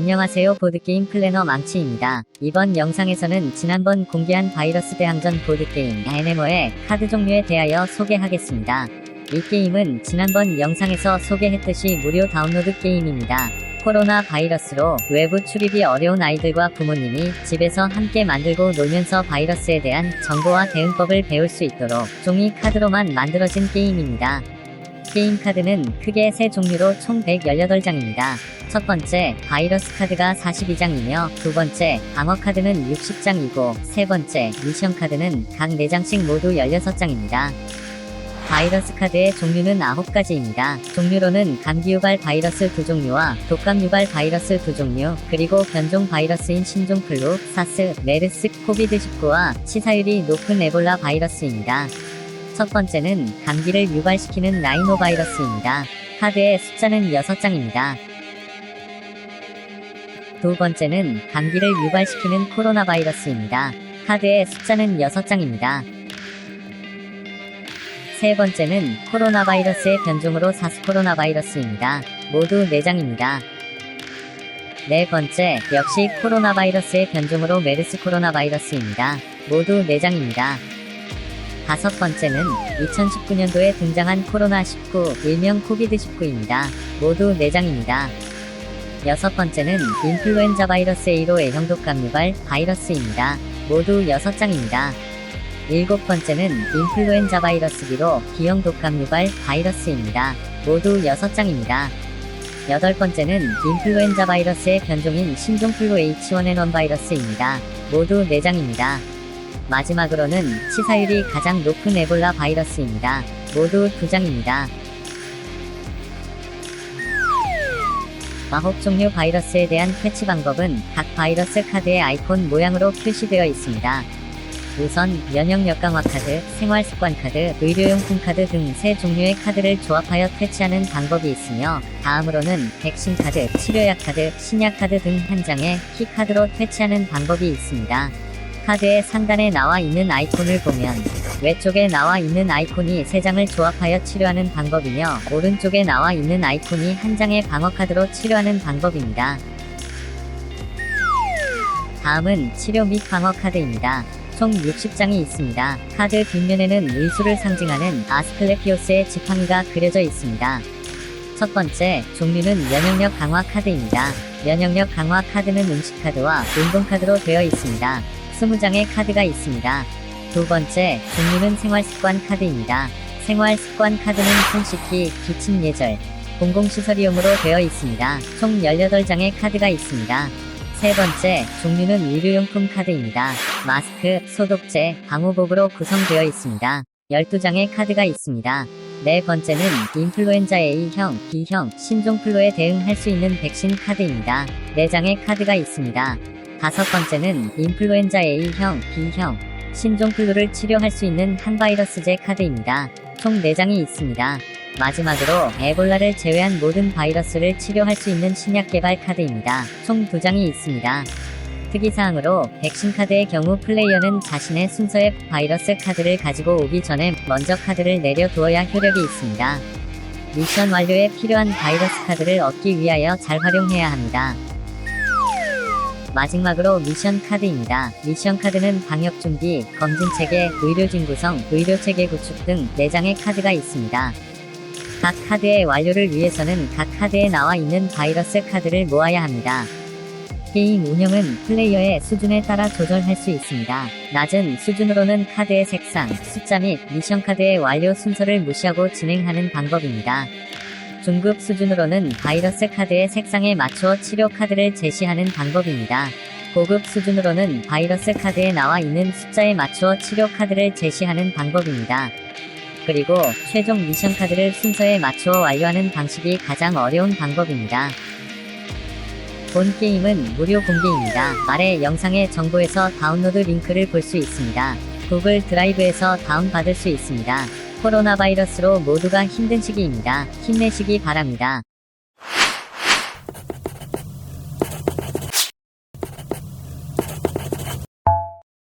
안녕하세요 보드게임 플래너 망치입니다. 이번 영상에서는 지난번 공개한 바이러스 대항전 보드게임 에네머의 카드 종류에 대하여 소개하겠습니다. 이 게임은 지난번 영상에서 소개했듯이 무료 다운로드 게임입니다. 코로나 바이러스로 외부 출입이 어려운 아이들과 부모님이 집에서 함께 만들고 놀면서 바이러스에 대한 정보와 대응법을 배울 수 있도록 종이 카드로만 만들어진 게임입니다. 게임 카드는 크게 세 종류로 총 118장입니다. 첫 번째, 바이러스 카드가 42장이며, 두 번째, 방어 카드는 60장이고, 세 번째, 미션 카드는 각 4장씩 모두 16장입니다. 바이러스 카드의 종류는 9가지입니다. 종류로는 감기 유발 바이러스 두 종류와 독감 유발 바이러스 두 종류, 그리고 변종 바이러스인 신종 플루, 사스, 메르스, 코비드19와 치사율이 높은 에볼라 바이러스입니다. 첫 번째는 감기를 유발시키는 라이노 바이러스입니다. 카드의 숫자는 6장입니다. 두 번째는 감기를 유발시키는 코로나 바이러스입니다. 카드의 숫자는 6장입니다. 세 번째는 코로나 바이러스의 변종으로 사스 코로나 바이러스입니다. 모두 4장입니다. 네 번째, 역시 코로나 바이러스의 변종으로 메르스 코로나 바이러스입니다. 모두 4장입니다. 다섯 번째는 2019년도에 등장한 코로나19, 일명 코비드19입니다. 모두 4장입니다. 여섯 번째는 인플루엔자 바이러스 A로 A형 독 감 유발 바이러스입니다. 모두 6장입니다. 일곱 번째는 인플루엔자 바이러스 B로 B형 독 감 유발 바이러스입니다. 모두 6장입니다. 여덟 번째는 인플루엔자 바이러스의 변종인 신종플루 H1N1 바이러스입니다. 모두 4장입니다. 마지막으로는 치사율이 가장 높은 에볼라 바이러스입니다. 모두 2장입니다. 아홉 종류 바이러스에 대한 퇴치 방법은 각 바이러스 카드의 아이콘 모양으로 표시되어 있습니다. 우선 면역력 강화 카드, 생활 습관 카드, 의료용품 카드 등 세 종류의 카드를 조합하여 퇴치하는 방법이 있으며 다음으로는 백신 카드, 치료약 카드, 신약 카드 등 한 장의 키 카드로 퇴치하는 방법이 있습니다. 카드의 상단에 나와 있는 아이콘을 보면 왼쪽에 나와 있는 아이콘이 3장을 조합하여 치료하는 방법이며 오른쪽에 나와 있는 아이콘이 한 장의 방어 카드로 치료하는 방법입니다. 다음은 치료 및 방어 카드입니다. 총 60장이 있습니다. 카드 뒷면에는 의수를 상징하는 아스클레피오스의 지팡이가 그려져 있습니다. 첫 번째, 종류는 면역력 강화 카드입니다. 면역력 강화 카드는 음식 카드와 운동 카드로 되어 있습니다. 20장의 카드가 있습니다. 두 번째, 종류는 생활습관 카드입니다. 생활습관 카드는 손 씻기, 기침 예절, 공공시설이용으로 되어 있습니다. 총 18장의 카드가 있습니다. 세 번째, 종류는 의료용품 카드입니다. 마스크, 소독제, 방호복으로 구성되어 있습니다. 12장의 카드가 있습니다. 네 번째는 인플루엔자 A형, B형, 신종플루에 대응할 수 있는 백신 카드입니다. 4장의 카드가 있습니다. 다섯 번째는 인플루엔자 A형, B형, 신종플루를 치료할 수 있는 한바이러스제 카드입니다. 총 4장이 있습니다. 마지막으로 에볼라를 제외한 모든 바이러스를 치료할 수 있는 신약 개발 카드입니다. 총 2장이 있습니다. 특이사항으로 백신 카드의 경우 플레이어는 자신의 순서의 바이러스 카드를 가지고 오기 전에 먼저 카드를 내려두어야 효력이 있습니다. 미션 완료에 필요한 바이러스 카드를 얻기 위하여 잘 활용해야 합니다. 마지막으로 미션 카드입니다. 미션 카드는 방역 준비, 검진 체계, 의료진 구성, 의료 체계 구축 등 4장의 카드가 있습니다. 각 카드의 완료를 위해서는 각 카드에 나와 있는 바이러스 카드를 모아야 합니다. 게임 운영은 플레이어의 수준에 따라 조절할 수 있습니다. 낮은 수준으로는 카드의 색상, 숫자 및 미션 카드의 완료 순서를 무시하고 진행하는 방법입니다. 중급 수준으로는 바이러스 카드의 색상에 맞추어 치료 카드를 제시하는 방법입니다. 고급 수준으로는 바이러스 카드에 나와 있는 숫자에 맞추어 치료 카드를 제시하는 방법입니다. 그리고 최종 미션 카드를 순서에 맞추어 완료하는 방식이 가장 어려운 방법입니다. 본 게임은 무료 공개입니다. 아래 영상의 정보에서 다운로드 링크를 볼 수 있습니다. 구글 드라이브에서 다운받을 수 있습니다. 코로나 바이러스로 모두가 힘든 시기입니다. 힘내시기 바랍니다.